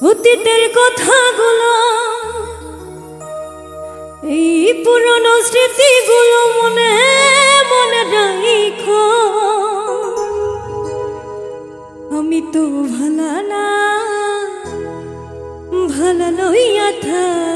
অতীতের কথাগুলো, এই পুরনো স্মৃতিগুলো মনে মনে রাখো আমি তো ভালা না, ভালা লইয়া থাইকো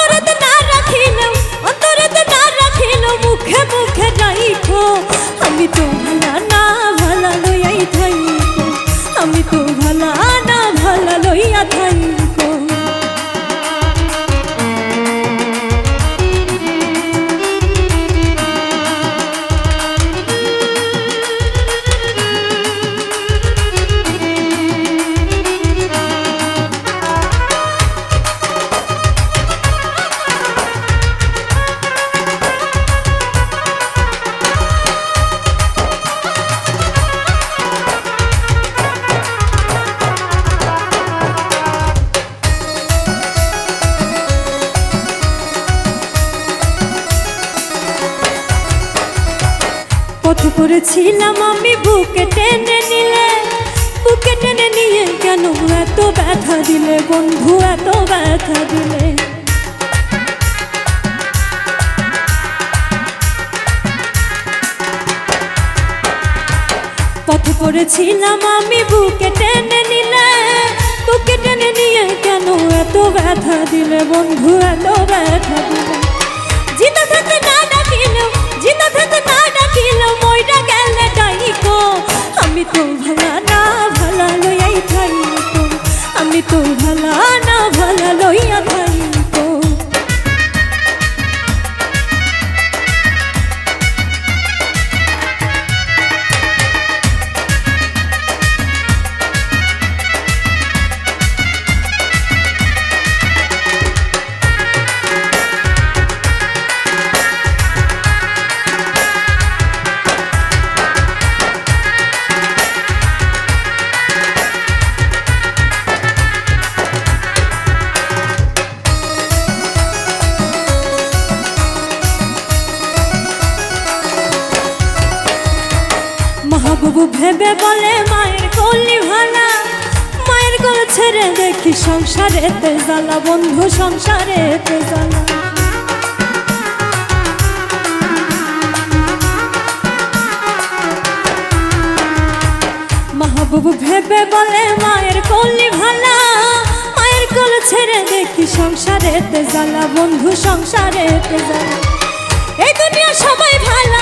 পথ করেছিলাম আমি, বুকে টেনে নিলে, বুকে টেনে নিয়ে কেন এত ব্যথা দিলে বন্ধু, এত ব্যথা দিলে? পথ করেছিলাম আমি, বুকে টেনে নিলে, বুকে টেনে নিয়ে কেন এত ব্যথা দিলে বন্ধু, এত ব্যথা দিলে? জিতা মাহবুবু ভেবে বলে, মায়ের কলি ভালা মায়ের কোল ছেড়ে দেখি সংসারেতে জ্বালা, বন্ধু সংসারেতে জ্বালা। মাহবুবু ভেবে বলে, মায়ের কলি ভালা মায়ের কোল ছেড়ে দেখি সংসারেতে জ্বালা, বন্ধু সংসারেতে জ্বালা। এই দুনিয়া সবাই ভালা